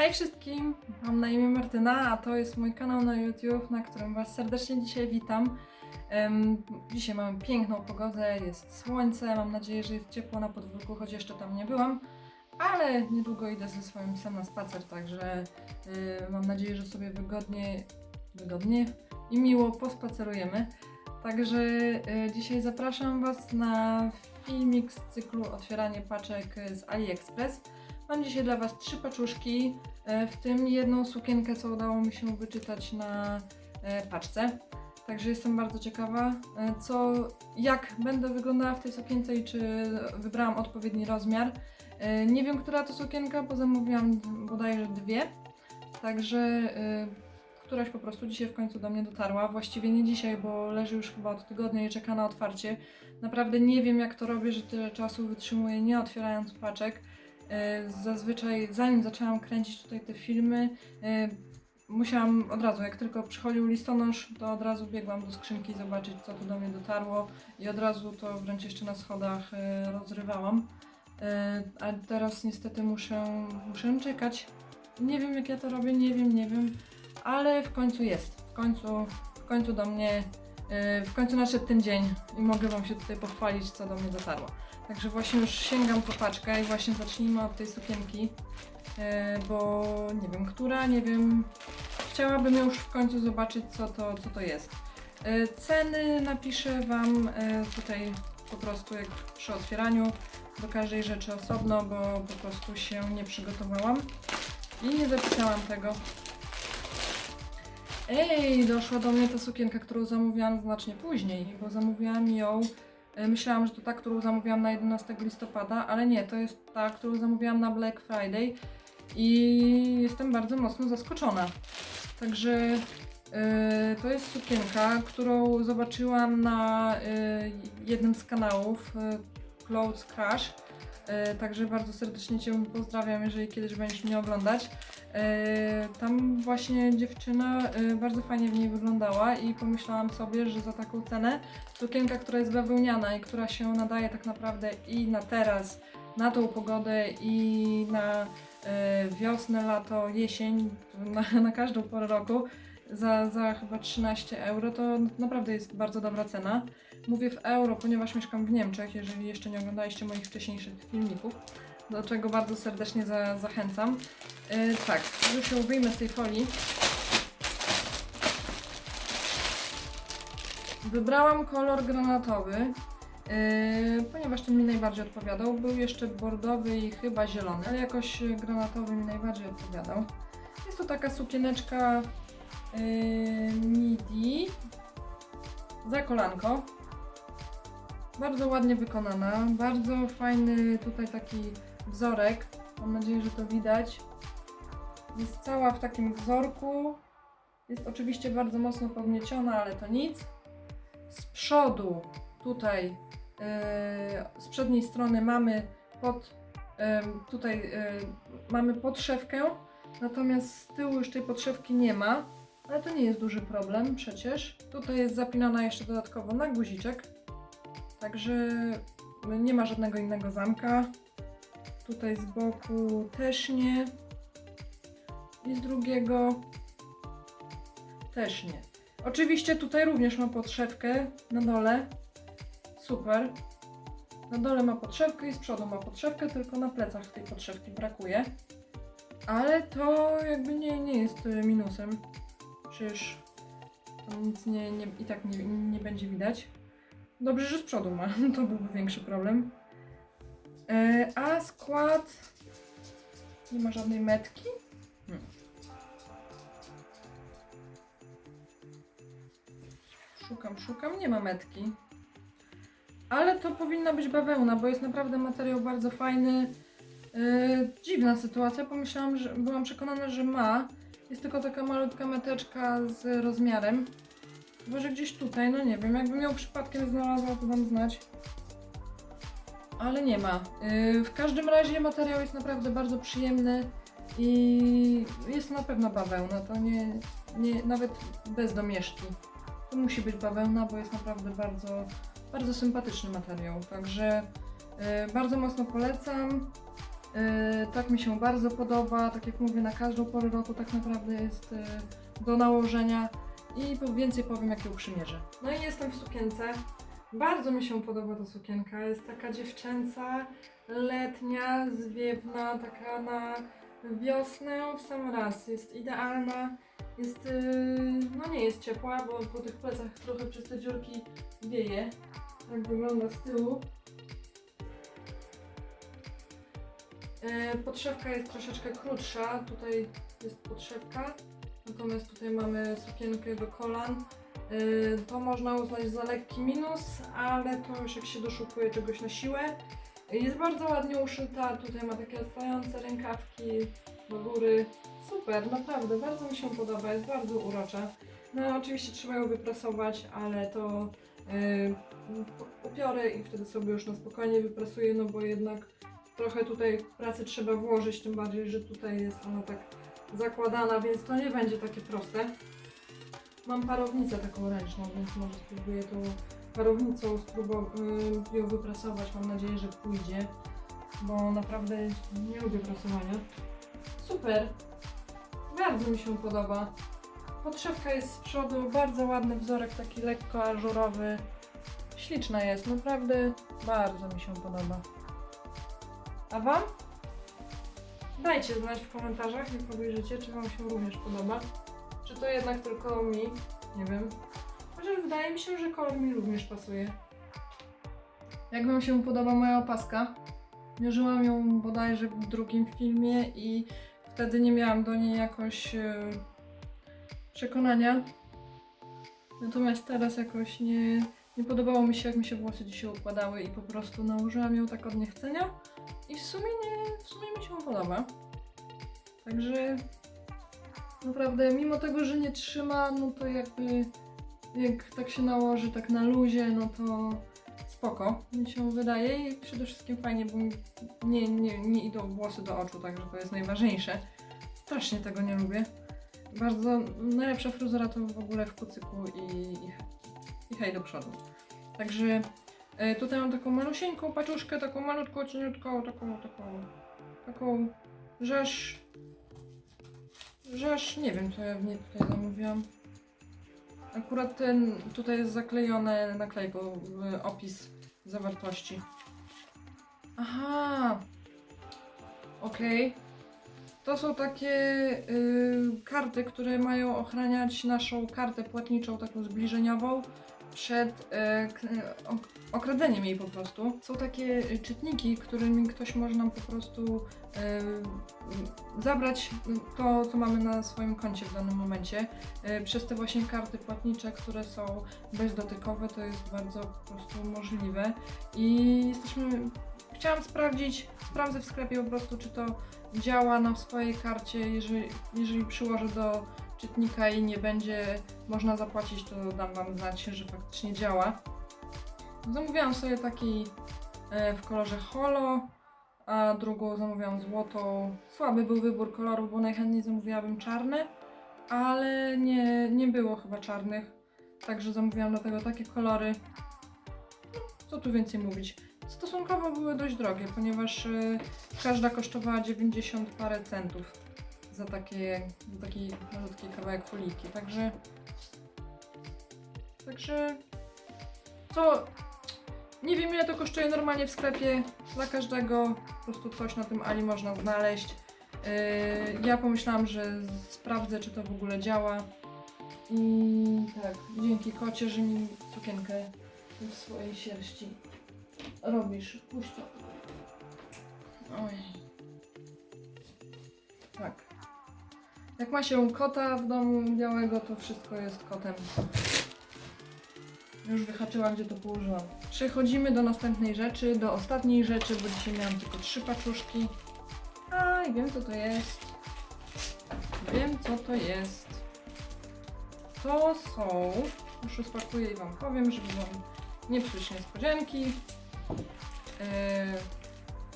Hej wszystkim, mam na imię Martyna, a to jest mój kanał na YouTube, na którym Was serdecznie dzisiaj witam. Em, dzisiaj mamy piękną pogodę, jest słońce, mam nadzieję, że jest ciepło na podwórku, choć jeszcze tam nie byłam, ale niedługo idę ze swoim psem na spacer, także y, mam nadzieję, że sobie wygodnie, wygodnie i miło pospacerujemy. Także y, dzisiaj zapraszam Was na filmik z cyklu Otwieranie paczek z AliExpress. Mam dzisiaj dla Was trzy paczuszki, e, w tym jedną sukienkę, co udało mi się wyczytać na e, paczce. Także jestem bardzo ciekawa, e, co, jak będę wyglądała w tej sukience i czy wybrałam odpowiedni rozmiar. Nie wiem, która to sukienka, bo zamówiłam bodajże dwie. Także któraś po prostu dzisiaj w końcu do mnie dotarła. Właściwie nie dzisiaj, bo leży już chyba od tygodnia i czeka na otwarcie. Naprawdę nie wiem, jak to robię, że tyle czasu wytrzymuję nie otwierając paczek. E, Zazwyczaj, zanim zaczęłam kręcić tutaj te filmy, e, musiałam od razu, jak tylko przychodził listonosz, to od razu biegłam do skrzynki zobaczyć, co tu do mnie dotarło i od razu to wręcz jeszcze na schodach e, rozrywałam. A teraz niestety muszę, muszę czekać. Nie wiem, jak ja to robię, nie wiem, nie wiem, ale w końcu jest. W końcu, w końcu do mnie, w końcu nadszedł ten dzień i mogę Wam się tutaj pochwalić, co do mnie dotarło. Także właśnie już sięgam po paczkę i właśnie zacznijmy od tej sukienki, e, bo nie wiem, która, nie wiem. Chciałabym już w końcu zobaczyć, co to, co to jest. E, Ceny napiszę Wam tutaj po prostu jak przy otwieraniu do każdej rzeczy osobno, bo po prostu się nie przygotowałam i nie zapisałam tego. Ej, doszła do mnie ta sukienka, którą zamówiłam znacznie później, bo zamówiłam ją E, Myślałam, że to ta, którą zamówiłam na 11 listopada, ale nie, to jest ta, którą zamówiłam na Black Friday i jestem bardzo mocno zaskoczona. Także e, to jest sukienka, którą zobaczyłam na e, jednym z kanałów e, Clothes Crash. Także bardzo serdecznie Cię pozdrawiam, jeżeli kiedyś będziesz mnie oglądać. E, Tam właśnie dziewczyna e, bardzo fajnie w niej wyglądała i pomyślałam sobie, że za taką cenę sukienka, która jest bawełniana i która się nadaje tak naprawdę i na teraz, na tą pogodę i na e, wiosnę, lato, jesień, na, na każdą porę roku za, za chyba 13 euro, to naprawdę jest bardzo dobra cena. Mówię w euro, ponieważ mieszkam w Niemczech, jeżeli jeszcze nie oglądaliście moich wcześniejszych filmików, do czego bardzo serdecznie za, zachęcam. E, tak, już ją wyjmę z tej folii. Wybrałam kolor granatowy, yy, ponieważ ten mi najbardziej odpowiadał. Był jeszcze bordowy i chyba zielony, ale jakoś granatowy mi najbardziej odpowiadał. Jest to taka sukieneczka yy, midi za kolanko. Bardzo ładnie wykonana, bardzo fajny tutaj taki wzorek. Mam nadzieję, że to widać. Jest cała w takim wzorku. Jest oczywiście bardzo mocno pognieciona, ale to nic z przodu tutaj yy, z przedniej strony mamy pod yy, tutaj yy, mamy podszewkę, natomiast z tyłu już tej podszewki nie ma, ale to nie jest duży problem przecież. Tutaj jest zapinana jeszcze dodatkowo na guziczek, także nie ma żadnego innego zamka. Tutaj z boku też nie. I z drugiego też nie. Oczywiście tutaj również ma podszewkę na dole. Super. Na dole ma podszewkę i z przodu ma podszewkę, tylko na plecach tej podszewki brakuje. Ale to jakby nie, nie jest y, minusem. Przecież tam nic nie, nie, i tak nie, nie będzie widać. Dobrze, że z przodu ma, to byłby większy problem. E, a skład nie ma żadnej metki. Hmm. Szukam, szukam, nie ma metki. Ale to powinna być bawełna, bo jest naprawdę materiał bardzo fajny. Yy, dziwna sytuacja, pomyślałam, że byłam przekonana, że ma. Jest tylko taka malutka meteczka z rozmiarem. Chyba, że gdzieś tutaj, no nie wiem, jakbym ją przypadkiem znalazła, to dam znać. Ale nie ma. Yy, w każdym razie materiał jest naprawdę bardzo przyjemny i jest to na pewno bawełna, to nie, nie nawet bez domieszki. To musi być bawełna, bo jest naprawdę bardzo, bardzo sympatyczny materiał. Także y, bardzo mocno polecam. Yy, tak mi się bardzo podoba. Tak jak mówię, na każdą porę roku tak naprawdę jest do nałożenia. I więcej powiem, jak ją przymierzę. No i jestem w sukience. Bardzo mi się podoba ta sukienka. Jest taka dziewczęca, letnia, zwiewna, taka na wiosnę w sam raz. Jest idealna. Jest, yy, no nie jest ciepła, bo po tych plecach trochę przez te dziurki wieje. Tak wygląda z tyłu. Yy, Podszewka jest troszeczkę krótsza. Tutaj jest podszewka. Natomiast tutaj mamy sukienkę do kolan. Yy, To można uznać za lekki minus, ale to już jak się doszukuje czegoś na siłę. Jest bardzo ładnie uszyta, tutaj ma takie stające rękawki do góry. Super, naprawdę, bardzo mi się podoba, jest bardzo urocza. No oczywiście trzeba ją wyprasować, ale to yy, upiorę i wtedy sobie już na spokojnie wyprasuję, no bo jednak trochę tutaj pracy trzeba włożyć, tym bardziej, że tutaj jest ona tak zakładana, więc to nie będzie takie proste. Mam parownicę taką ręczną, więc może spróbuję tą parownicą spróbować ją wyprasować. Mam nadzieję, że pójdzie, bo naprawdę nie lubię prasowania. Super! Bardzo mi się podoba. Podszewka jest z przodu, bardzo ładny wzorek, taki lekko ażurowy. Śliczna jest, naprawdę bardzo mi się podoba. A Wam? Dajcie znać w komentarzach, jak obejrzycie, czy Wam się również podoba. Czy to jednak tylko mi? Nie wiem. Chociaż wydaje mi się, że kolor mi również pasuje. Jak Wam się podoba moja opaska? Mierzyłam ją bodajże w drugim filmie i wtedy nie miałam do niej jakoś e, przekonania. Natomiast teraz jakoś nie, nie podobało mi się, jak mi się włosy dzisiaj układały i po prostu nałożyłam ją tak od niechcenia. I w sumie nie, w sumie mi się podoba. Także naprawdę, mimo tego, że nie trzyma, no to jakby jak tak się nałoży tak na luzie, no to spoko, mi się wydaje i przede wszystkim fajnie, bo nie, nie, nie idą włosy do oczu, także to jest najważniejsze. Strasznie tego nie lubię. Bardzo najlepsza fryzura to w ogóle w kucyku i, i, i hej do przodu. Także e, tutaj mam taką malusieńką paczuszkę, taką malutką, cieniutką, taką, taką, taką rzesz, rzesz, nie wiem co ja w niej tutaj zamówiłam. Akurat ten tutaj jest zaklejone naklejką w opis zawartości. Aha. Okej. To są takie y, karty, które mają ochraniać naszą kartę płatniczą, taką zbliżeniową, przed y, k- ok- okradzeniem jej po prostu. Są takie czytniki, którymi ktoś może nam po prostu y, zabrać to, co mamy na swoim koncie w danym momencie. Y, Przez te właśnie karty płatnicze, które są bezdotykowe, to jest bardzo po prostu możliwe. I jesteśmy. Chciałam sprawdzić, sprawdzę w sklepie po prostu, czy to działa na swojej karcie. Jeżeli, jeżeli przyłożę do czytnika i nie będzie można zapłacić, to dam Wam znać, że faktycznie działa. Zamówiłam sobie taki e, w kolorze holo, a drugą zamówiłam złotą. Słaby był wybór kolorów, bo najchętniej zamówiłabym czarne, ale nie, nie było chyba czarnych. Także zamówiłam dlatego takie kolory. Co tu więcej mówić. Stosunkowo były dość drogie, ponieważ y, każda kosztowała 90 parę centów za, takie, za taki malutki kawałek foliki. Także. Także. Co. Nie wiem ile to kosztuje normalnie w sklepie. Dla każdego po prostu coś na tym Ali można znaleźć. Yy, ja pomyślałam, że sprawdzę, czy to w ogóle działa. I tak, dzięki kocie, że mi sukienkę w swojej sierści robisz. Puść to. Oj. Tak. Jak ma się kota w domu białego, to wszystko jest kotem. Już wyhaczyłam, gdzie to położyłam. Przechodzimy do następnej rzeczy, do ostatniej rzeczy, bo dzisiaj miałam tylko trzy paczuszki. A, wiem co to jest. Wiem co to jest. To są... Już rozpakuję i Wam powiem, żeby Wam nie psuć niespodzianki. Yy,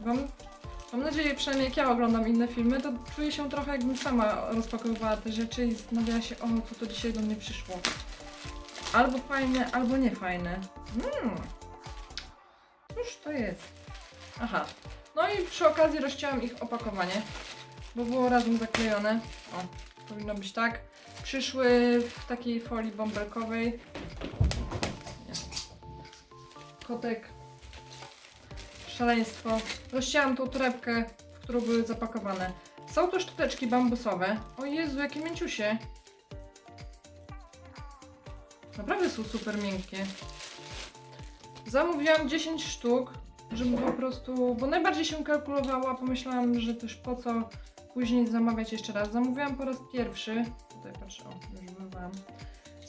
wam, mam nadzieję, przynajmniej jak ja oglądam inne filmy, to czuję się trochę jakbym sama rozpakowywała te rzeczy i zastanawiała się, o co to dzisiaj do mnie przyszło. Albo fajne, albo nie fajne. Mm. Cóż to jest? Aha. No i przy okazji rozcięłam ich opakowanie, bo było razem zaklejone. O, powinno być tak. Przyszły w takiej folii bąbelkowej. Kotek. Szaleństwo. Rozcięłam tą torebkę, w którą były zapakowane. Są to sztuczki bambusowe. O Jezu, jakie mięciusie. Naprawdę są super miękkie. Zamówiłam 10 sztuk, żeby po prostu, bo najbardziej się kalkulowała, pomyślałam, że też po co później zamawiać jeszcze raz. Zamówiłam po raz pierwszy, tutaj patrzę, o, już wyrwałam.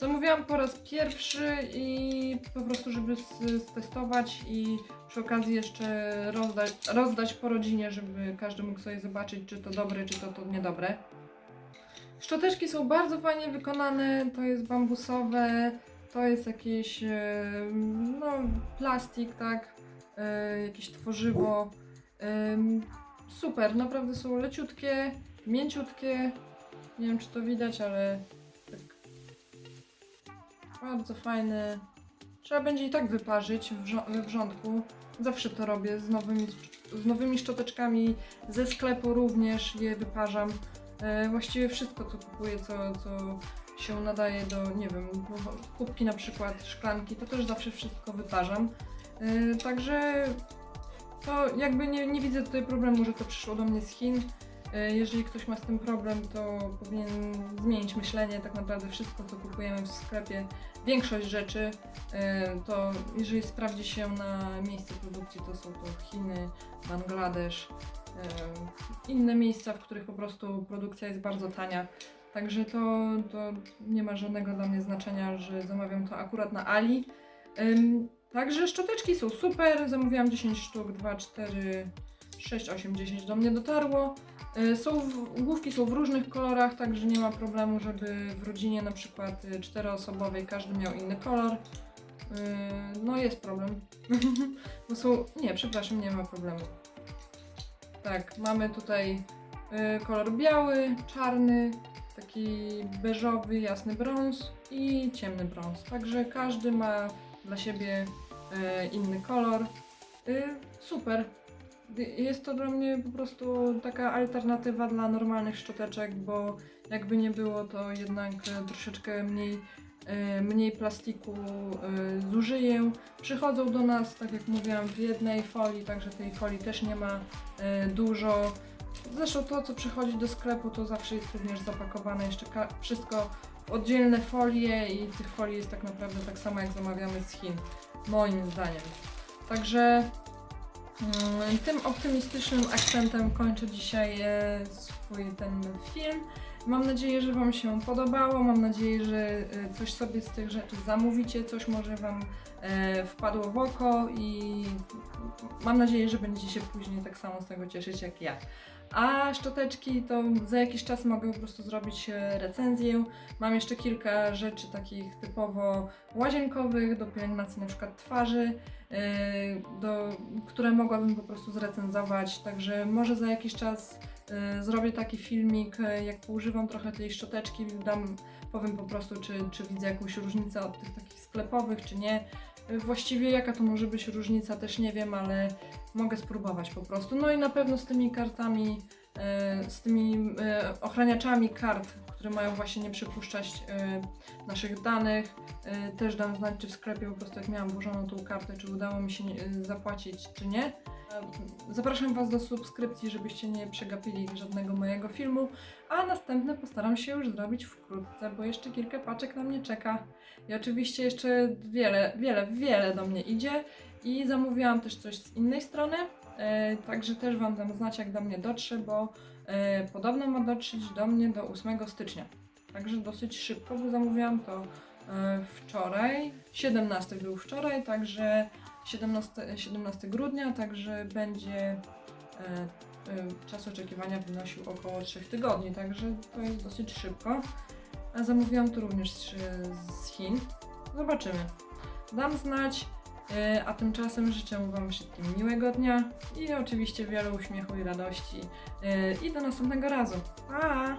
Zamówiłam po raz pierwszy i po prostu, żeby stestować i przy okazji jeszcze rozdać, rozdać po rodzinie, żeby każdy mógł sobie zobaczyć, czy to dobre, czy to, to niedobre. Szczoteczki są bardzo fajnie wykonane, to jest bambusowe, to jest jakieś e, no, plastik, tak, e, jakieś tworzywo. Super, naprawdę są leciutkie, mięciutkie. Nie wiem, czy to widać, ale bardzo fajne. Trzeba będzie i tak wyparzyć we wrzątku. Zawsze to robię z nowymi, z nowymi szczoteczkami ze sklepu również je wyparzam. E, właściwie wszystko, co kupuję, co, co się nadaje do, nie wiem, kubki na przykład, szklanki, to też zawsze wszystko wyparzam. E, także to jakby nie, nie widzę tutaj problemu, że to przyszło do mnie z Chin. E, Jeżeli ktoś ma z tym problem, to powinien zmienić myślenie. Tak naprawdę wszystko, co kupujemy w sklepie, większość rzeczy, e, to jeżeli sprawdzi się na miejsce produkcji, to są to Chiny, Bangladesz, e, inne miejsca, w których po prostu produkcja jest bardzo tania. Także to, to nie ma żadnego dla mnie znaczenia, że zamawiam to akurat na Ali. Także szczoteczki są super. Zamówiłam 10 sztuk, 2, 4, 6, 8, 10 do mnie dotarło. Y, Są w, główki są w różnych kolorach, także nie ma problemu, żeby w rodzinie na przykład y, czteroosobowej każdy miał inny kolor. Y, No jest problem. Bo są. Nie, przepraszam, nie ma problemu. Tak, mamy tutaj kolor biały, czarny, taki beżowy, jasny brąz i ciemny brąz. Także każdy ma dla siebie e, inny kolor. Super. Jest to dla mnie po prostu taka alternatywa dla normalnych szczoteczek, bo jakby nie było, to jednak troszeczkę mniej, e, mniej plastiku e, zużyję. Przychodzą do nas, tak jak mówiłam, w jednej folii, także tej folii też nie ma e, dużo. Zresztą to, co przychodzi do sklepu, to zawsze jest również zapakowane jeszcze wszystko w oddzielne folie i tych folii jest tak naprawdę tak samo jak zamawiamy z Chin, moim zdaniem. Także tym optymistycznym akcentem kończę dzisiaj e, swój ten film. Mam nadzieję, że Wam się podobało. Mam nadzieję, że e, coś sobie z tych rzeczy zamówicie, coś może Wam e, wpadło w oko i mam nadzieję, że będziecie się później tak samo z tego cieszyć jak ja. A szczoteczki to za jakiś czas mogę po prostu zrobić e, recenzję. Mam jeszcze kilka rzeczy takich typowo łazienkowych do pielęgnacji na przykład twarzy, e, do, które mogłabym po prostu zrecenzować. Także może za jakiś czas e, zrobię taki filmik, jak poużywam trochę tej szczoteczki, dam, powiem po prostu, czy, czy widzę jakąś różnicę od tych takich sklepowych, czy nie. Właściwie jaka to może być różnica, też nie wiem, ale mogę spróbować po prostu. No i na pewno z tymi kartami, e, z tymi e, ochraniaczami kart, które mają właśnie nie przepuszczać e, naszych danych, też dam znać, czy w sklepie po prostu jak miałam włożoną tą kartę, czy udało mi się zapłacić, czy nie. Zapraszam Was do subskrypcji, żebyście nie przegapili żadnego mojego filmu, a następne postaram się już zrobić wkrótce, bo jeszcze kilka paczek na mnie czeka. I oczywiście jeszcze wiele, wiele, wiele do mnie idzie i zamówiłam też coś z innej strony, e, także też Wam dam znać, jak do mnie dotrze, bo e, podobno ma dotrzeć do mnie do 8 stycznia. Także dosyć szybko, bo zamówiłam to e, wczoraj. 17 był wczoraj, także 17, 17 grudnia, także będzie czas oczekiwania wynosił około 3 tygodni, także to jest dosyć szybko. A zamówiłam to również z Chin. Zobaczymy. Dam znać. E, A tymczasem życzę Wam wszystkim miłego dnia i oczywiście wiele uśmiechu i radości. E, I do następnego razu. Pa!